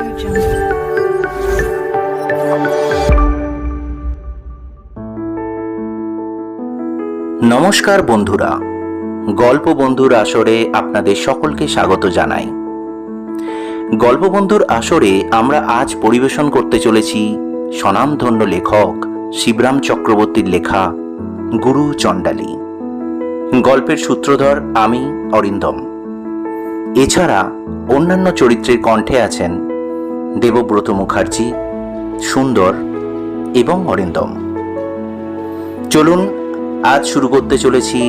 নমস্কার বন্ধুরা, গল্প বন্ধুর আসরে আপনাদের সকলকে স্বাগত জানাই। গল্প বন্ধুর আসরে আমরা আজ পরিবেশন করতে চলেছি স্বনামধন্য লেখক শিবরাম চক্রবর্তীর লেখা গুরু চণ্ডালী। গল্পের সূত্রধর আমি অরিন্দম। এছাড়া অন্যান্য চরিত্রের কণ্ঠে আছেন দেবব্রত মুখার্জি, সুন্দর এবং অরিন্দম। চলুন, আজ শুরু করতে চলেছি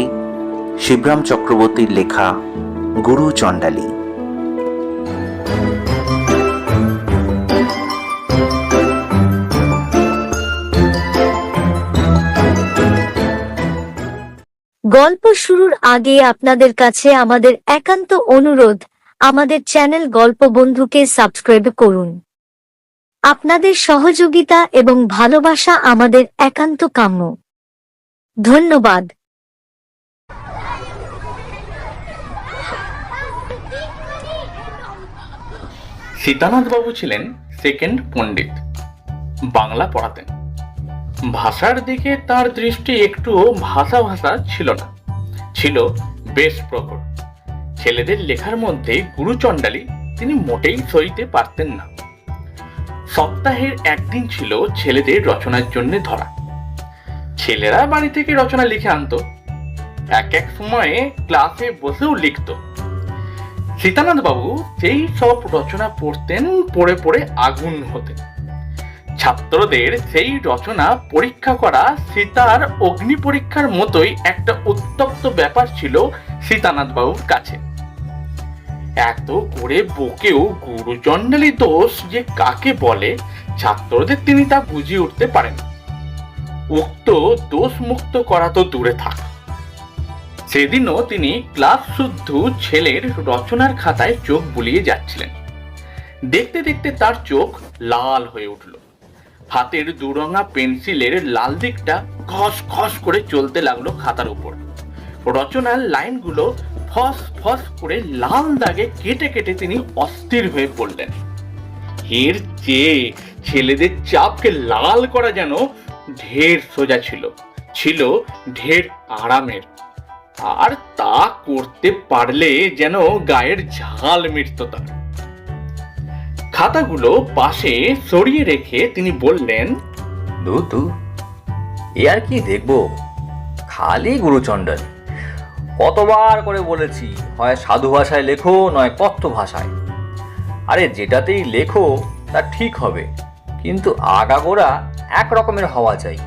শিবরাম চক্রবর্তীর লেখা গুরু চণ্ডালী। গল্প শুরুর আগে আপনাদের কাছে আমাদের একান্ত অনুরোধ আমাদের চ্যানেল গল্প বন্ধুকে সাবস্ক্রাইব করুন। আপনাদের সহযোগিতা এবং ভালোবাসা আমাদের একান্ত কাম্য। ধন্যবাদ। সীতানাথ বাবু ছিলেন সেকেন্ড পণ্ডিত। বাংলা পড়াতেন। ভাষার দিকে তার দৃষ্টি একটুও ভাষা ভাষা ছিল না। ছিল বেশ প্রখর ছেলেদের লেখার মধ্যে গুরুচণ্ডালী তিনি মোটেই সইতে পারতেন না। সপ্তাহের একদিন ছিল ছেলেদের রচনার জন্য ধরা। ছেলেরা বাড়ি থেকে রচনা লিখে আনতো। এক এক সময়ে ক্লাসে বসেও লিখতো। সীতানাথ বাবু সেই সব রচনা পড়তেন, পড়ে পড়ে আগুন হতেন ছাত্রদের সেই রচনা পরীক্ষা করা সীতার অগ্নি পরীক্ষার মতোই একটা উত্তপ্ত ব্যাপার ছিল সীতানাথ বাবুর কাছে। এত করে বকেও গুরুচণ্ডালী দোষ যে কাকে বলে, ছাত্রদের তিনি তা বুঝিয়ে উঠতে পারেন উক্ত দোষ মুক্ত করা তো দূরে থাক। সেদিনও তিনি ক্লাস শুদ্ধ ছেলের রচনার খাতায় চোখ বুলিয়ে যাচ্ছিলেন। দেখতে দেখতে তার চোখ লাল হয়ে উঠল। হাতের দুরঙা পেন্সিলের লাল দিকটা খস খস করে চলতে লাগল খাতার উপর। রচনার লাইনগুলো ফস ফস করে লাল দাগে কেটে কেটে তিনি অস্থির হয়ে পড়লেন। এর চেয়ে ছেলেদের চাপকে লাল করা যেন ঢের সোজা ছিল ছিল ঢের আরামের। আর তা করতে পারলে যেন গায়ের ঝাল মিটত তার। খাতাগুলো পাশে সরিয়ে রেখে তিনি বললেন দু দু এ আর কি দেখব? খালি গুরুচণ্ডালী। কতবার করে বলেছি হয় সাধু ভাষায় লেখো নয় কথ্য ভাষায়। আরে যেটাতেই লেখো তা ঠিক হবে। কিন্তু আগাগোড়া এক রকমের হওয়া চাই।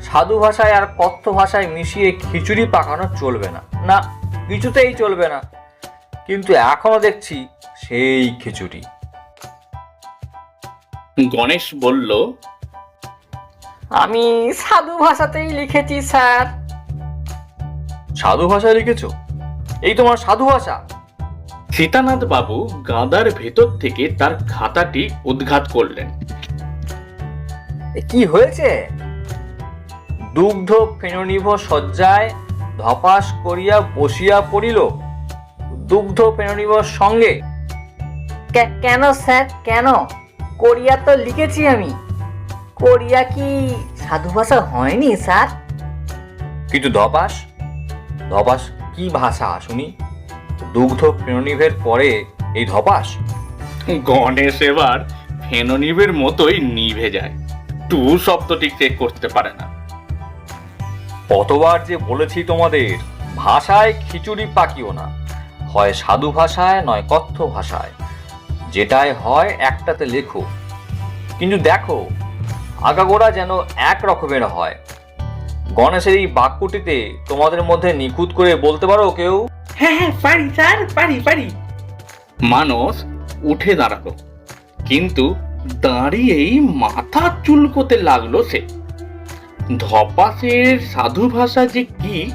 সাধু ভাষায় আর কথ্য ভাষায় মিশিয়ে খিচুড়ি পাকানো চলবে না। না কিছুতেই চলবে না। কিন্তু এখনও দেখছি সেই খিচুড়ি। গণেশ বলল আমি সাধু ভাষাতেই লিখেছি স্যার। সাধু ভাষায় লিখেছ? এই তোমার সাধু ভাষা। সীতানাথ বাবু গাদার ভেতর থেকে তার খাতাটি উদ্ঘাত করলেন। কি হয়েছে? দুগ্ধ ফেননিভ শয্যায় ধপাস করিয়া বসিয়া পড়িল দুগ্ধ ফেননিভর সঙ্গে। কেন স্যার কেন? কোরিয়া তো লিখেছি আমি। কোরিয়া কি সাধু ভাষা হয়নি স্যার? কিন্তু ধপাস? ধপাস কি ভাষা শুনি? দুগ্ধ ফেননিভের পরে এই ধপাস? গণেশ এবার ফেননিবের মতোই নিভে যায়। টু শব্দটি চেক করতে পারে না। কতবার যে বলেছি তোমাদের ভাষায় খিচুড়ি পাকিও না। হয় সাধু ভাষায় নয় কথ্য ভাষায়। যেটাই হয় একটাতে লেখো। কিন্তু দেখো আগাগোড়া যেন এক রকমের হয়। গণেশের এই বাক্যটিতে তোমাদের মধ্যে নিখুঁত করে বলতে পারো কেউ? হ্যাঁ হ্যাঁ পারি স্যার পারি পারি। মানস উঠে দাঁড়াল। কিন্তু দাঁড়িয়েই মাথা চুলকোতে লাগল সে। ধপাসের সাধু ভাষা যে কি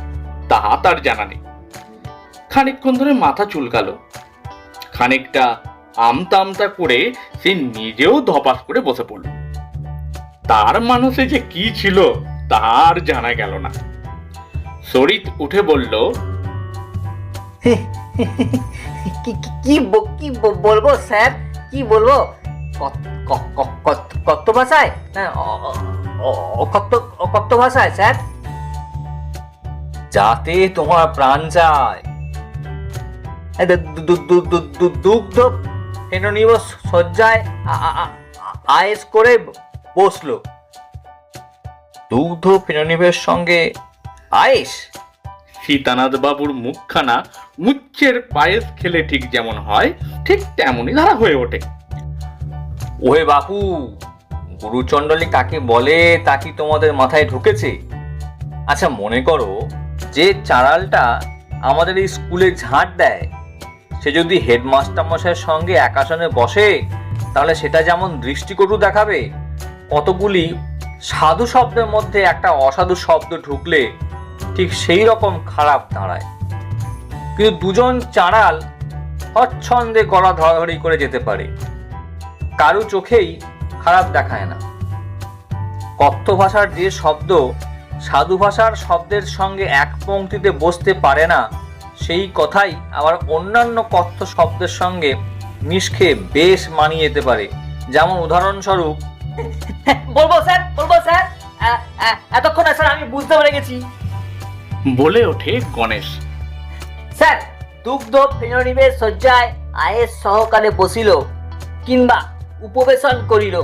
তা তার জানা নেই। খানিকক্ষণ ধরে মাথা চুলকালো। খানিকটা আমতা আমতা করে সে নিজেও ধপাস করে বসে পড়ল। তার মানুষে যে কি ছিল তার জানা গেল না। সরিত উঠে বলল কি, কি- বলব স্যার? কি বলব? কত- ভাষায়? অ- কত ভাষায়, স্যার? যাতে তোমার প্রাণ যায়। দুগ্ধ ফেননিব সজ্জায় আয়েস করে বসল। দুগ্ধ ফেননিবের সঙ্গে আয়েস সীতানাথ বাবুর মুখখানা মুচ্ছের পায়েস খেলে ঠিক যেমন হয় ঠিক তেমনই ধারা হয়ে ওঠে। ওহে বাপু গুরুচণ্ডলী কাকে বলে তা কি তোমাদের মাথায় ঢুকেছে? আচ্ছা মনে করো যে চাড়ালটা আমাদের এই স্কুলে ঝাঁট দেয় সে যদি হেডমাস্টার মশাইয়ের সঙ্গে এক আসনে বসে তাহলে সেটা যেমন দৃষ্টিকটু দেখাবে কতগুলি সাধু শব্দের মধ্যে একটা অসাধু শব্দ ঢুকলে ঠিক সেই রকম খারাপ দাঁড়ায়। কিন্তু দুজন চাঁড়াল অচ্ছন্দে গলা ধরাধরি করে যেতে পারে। কারু চোখেই খারাপ দেখায় না। কথ্য ভাষার যে শব্দ সাধু ভাষার শব্দের সঙ্গে এক পংক্তিতে বসতে পারে না, সেই কথাই আবার অন্যান্য কথ্য শব্দের সঙ্গে মিশকে বেশ মানিয়ে যেতে পারে। যেমন উদাহরণস্বরূপ বলব স্যার বলব স্যার। এতক্ষণ স্যার আমি বুঝতে পেরে গেছি। বলে ওঠে গণেশ। স্যার দুগ্ধ ফেননিবেশ শয্যায় আয়েস সহকালে বসিল কিংবা উপবেশন করিল।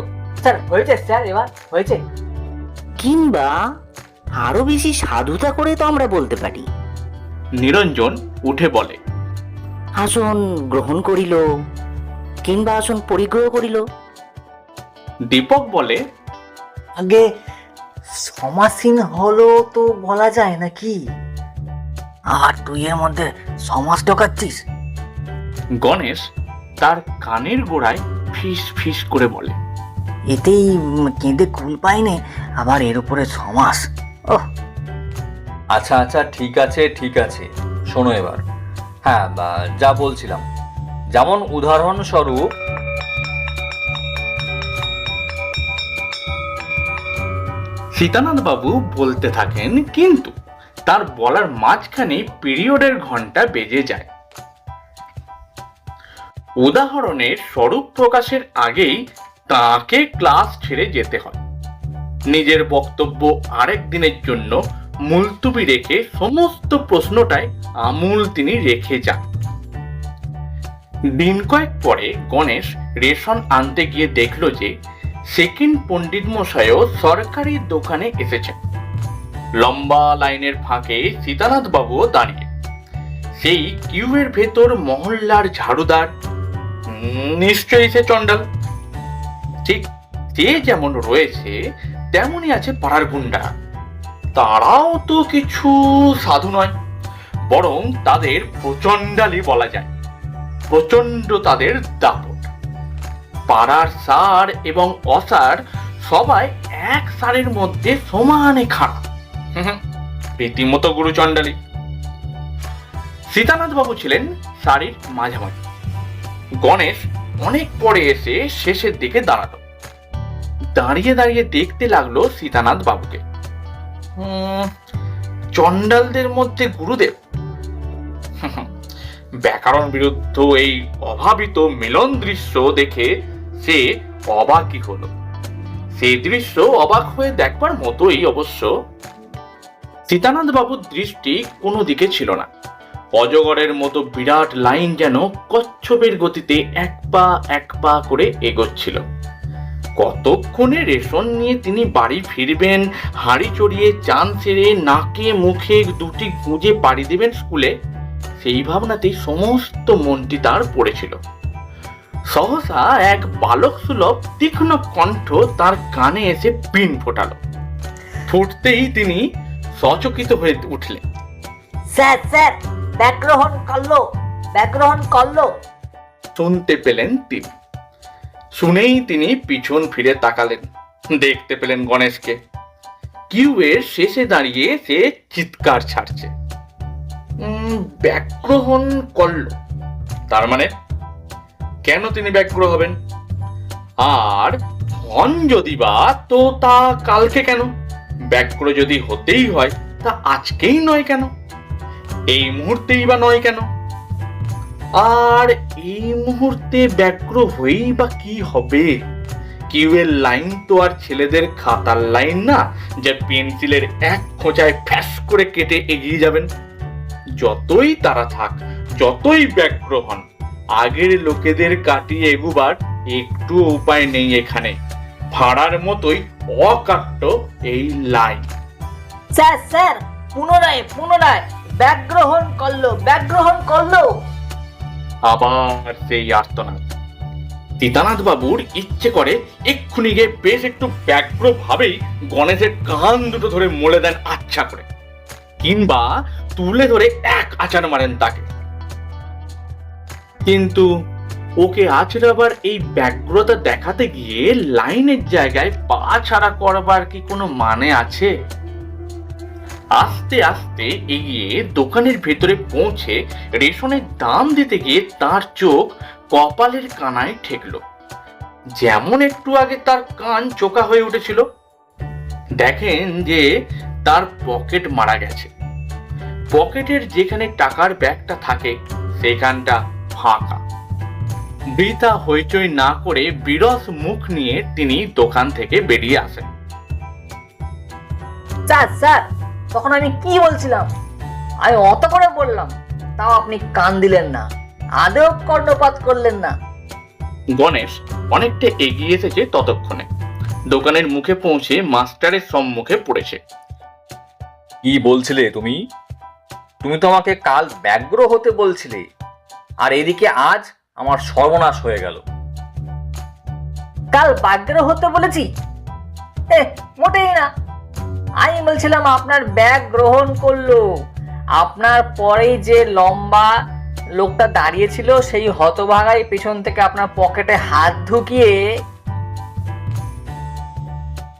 স্যার হয়েছে স্যার এবার হয়েছে। কিংবা আরও বেশি সাধুতা করে তো আমরা বলতে পারি। নিরঞ্জন উঠে বলে আসন গ্রহণ করিল কিংবা আসন পরিগ্রহ করিল। দীপক বলে আগে সমাসীন হলো তো বলা যায় নাকি? আর তুই এর মধ্যে সমাজ ঢোকাচ্ছিস? গণেশ তার কানের গোড়ায় ফিস ফিস করে বলে। এতেই কেঁদে কুল পাইনে আবার এর উপরে সমাস। ওহ। আচ্ছা আচ্ছা ঠিক আছে ঠিক আছে। শোনো এবার। হ্যাঁ বা, যা বলছিলাম। যেমন উদাহরণস্বরূপ সীতানাথ বাবু বলতে থাকেন, কিন্তু তার বলার মাঝখানে পিরিয়ডের ঘণ্টা বেজে যায়। উদাহরণের স্বরূপ প্রকাশের আগেই তাকে ক্লাস ছেড়ে যেতে হয়। নিজের বক্তব্য আরেক দিনের জন্য মুলতুবি রেখে সমস্ত প্রশ্নটাই আমূল তিনি রেখে যান। দিন কয়েক পরে গণেশ রেশন আনতে গিয়ে দেখল যে সেকেন্ড পণ্ডিত মশাইও সরকারি দোকানে এসেছেন। লম্বা লাইনের ফাঁকে সীতানাথ বাবুও দাঁড়িয়ে। সেই কিউয়ের ভেতর মহল্লার ঝাড়ুদার নিশ্চয়ই সে চন্ডাল ঠিক সে যেমন রয়েছে, তেমনই আছে পাড়ার গুন্ডা। তারাও তো কিছু সাধু নয়, বরং তাদের প্রচণ্ডালি বলা যায়। প্রচণ্ড তাদের দাপট। পাড়ার সার এবং অসার সবাই এক সারের মধ্যে সমানে খাড়া। রীতিমতো গুরু চণ্ডালী। সীতানাথ বাবু ছিলেন সারির মাঝামাঝি। গণেশ অনেক পরে এসে শেষের দিকে দাঁড়াল। দাঁড়িয়ে দাঁড়িয়ে দেখতে লাগল সীতানাথ বাবুকে চণ্ডালদের মধ্যে গুরুদেব। ব্যাকরণ বিরুদ্ধ এই অভাবিত মিলন দৃশ্য দেখে সে অবাকই হলো। সেই দৃশ্য অবাক হয়ে দেখবার মতোই অবশ্য। সীতানন্দ বাবুর দৃষ্টি কোনো দিকে ছিল না। অজগরের মতো বিরাট লাইন যেন কচ্ছপের গতিতে এক পা এক পা করে এগোচ্ছিল। কতক্ষণে রেশন নিয়ে তিনি বাড়ি ফিরবেন, হাঁড়ি চড়িয়ে চান সেরে নাকে মুখে দুটি গুঁজে পাড়ি দেবেন স্কুলে, সেই ভাবনাতেই সমস্ত মনটি তার পড়েছিল। সহসা এক বালক সুলভ তীক্ষ্ণ কণ্ঠ তার কানে এসে পিন ফোটালো। ফুটতেই তিনি সচকিত হয়ে উঠলেন। স্যার স্যার ব্যাকগ্রহণ করল ব্যাকগ্রহণ করল। শুনতে পেলেন তিনি। শুনেই তিনি পিছন ফিরে তাকালেন। দেখতে পেলেন গণেশকে। কিউয়ের শেষে দাঁড়িয়ে সে চিৎকার ছাড়ছে। উম, ব্যাগ্রহণ করল। তার মানে কেন তিনি ব্যগ্র হবেন? আর হন যদি বা, তো তা কালকে কেন? ব্যগ্র যদি হতেই হয়, তা আজকেই নয় কেন? এই মুহূর্তেই বা নয় কেন? আর এই মুহূর্তে ব্যগ্র হয়েই বা কি হবে? কিউয়ের লাইন তো আর ছেলেদের খাতার লাইন না, যে পেন্সিলের এক খোঁচায় ফ্যাস করে কেটে এগিয়ে যাবেন। যতই তারা থাক, যতই ব্যগ্র হন আগের লোকেদের কাটিয়ে এগুবার একটু উপায় নেই এখানে। ভাড়ার মতোই অকাট্য এই লাইন স্যার স্যার পুনরায় পুনরায় ব্যাগ্রহণ করল ব্যাগ্রহণ করল। আবার সেই আর্তনাদ। সীতানাথ বাবুর ইচ্ছে করে এক্ষুনি গিয়ে বেশ একটু ব্যগ্র ভাবেই গণেশের কান দুটো ধরে মোলে দেন আচ্ছা করে। কিংবা তুলে ধরে এক আচার মারেন তাকে। কিন্তু ওকে আচড়াবার এই ব্যগ্রতা দেখাতে গিয়ে লাইনের জায়গায় পা ছাড়া করবার কি কোনো মানে আছে? আস্তে আস্তে এগিয়ে দোকানের ভেতরে পৌঁছে রেশনের দাম দিতে গিয়ে তার চোখ কপালের কানায় ঠেকল। যেমন একটু আগে তার কান চোকা হয়ে উঠেছিল। দেখেন যে তার পকেট মারা গেছে। পকেটের যেখানে টাকার ব্যাগটা থাকে, সেখানটা ফাঁকা। বৃথা হইচই না করে বিরস মুখ নিয়ে তিনি দোকান থেকে বেরিয়ে আসেন। স্যার স্যার তখন আমি কি বলছিলাম? আমি অত করে বললাম তাও আপনি কান দিলেন না আদেও কর্ণপাত করলেন না। গণেশ অনেকটা এগিয়ে এসেছে ততক্ষণে। দোকানের মুখে পৌঁছে মাস্টারের সম্মুখে পড়েছে। কি বলছিলে তুমি? তুমি তো আমাকে কাল ব্যগ্র হতে বলছিলে। এদিকে আজ আমার সর্বনাশ হয়ে গেল। কাল বাগ্র হতে বলেছি? এ মোটেই না। আমি বলছিলাম আপনার ব্যাগ গ্রহণ করল। আপনার পরেই যে লম্বা লোকটা দাঁড়িয়েছিল সেই হতভাগাই পেছন থেকে আপনার পকেটে হাত ঢুকিয়ে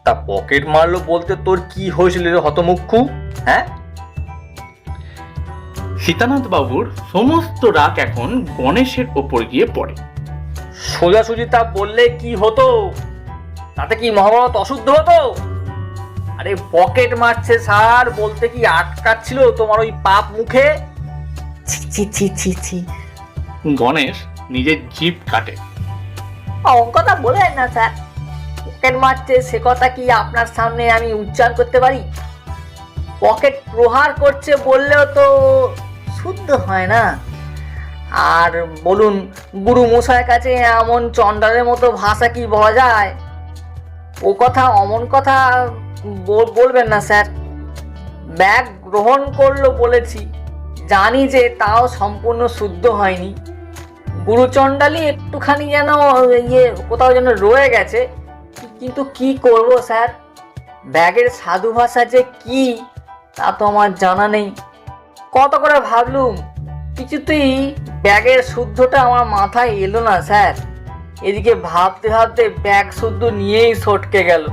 তা পকেট মারলো বলতে তোর কি হয়েছিল রে হতমুক্ষু হ্যাঁ? সীতানাথ বাবুর সমস্ত রাগ এখন গণেশের ওপর গিয়ে পড়ে। সোজাসুজি তা বললে কি হতো? তাতে কি মহাভারত অশুদ্ধ হতো? আরে পকেট মারছে স্যার বলতে কি আটকাচ্ছিল তোমার ওই পাপ মুখে? ছি ছি ছি ছি ছি। গণেশ নিজের জিভ কাটে। অঙ্কটা বলেন না স্যার। পকেট মারছে সে কথা কি আপনার সামনে আমি উচ্চারণ করতে পারি? পকেট প্রহার করছে বললেও তো শুদ্ধ হয় না। আর বলুন, গুরু মশাইয়ের কাছে এমন চন্ডালের মতো ভাষা কি বলা যায়? ও কথা অমন কথা বল- বলবেন না, স্যার। ব্যাগ গ্রহণ করল বলেছি, জানি যে তাও সম্পূর্ণ শুদ্ধ হয়নি। গুরুচণ্ডালি একটুখানি যেন ইয়ে কোথাও যেন রয়ে গেছে। কিন্তু কি করব, স্যার? ব্যাগের সাধু ভাষা যে কি, তা তো আমার জানা নেই। কত করে ভাবলুম? কিছুতেই ব্যাগের শুদ্ধটা আমার মাথায় এলো না, স্যার। এদিকে ভাবতে ভাবতে ব্যাগ শুদ্ধ নিয়েই সটকে গেল।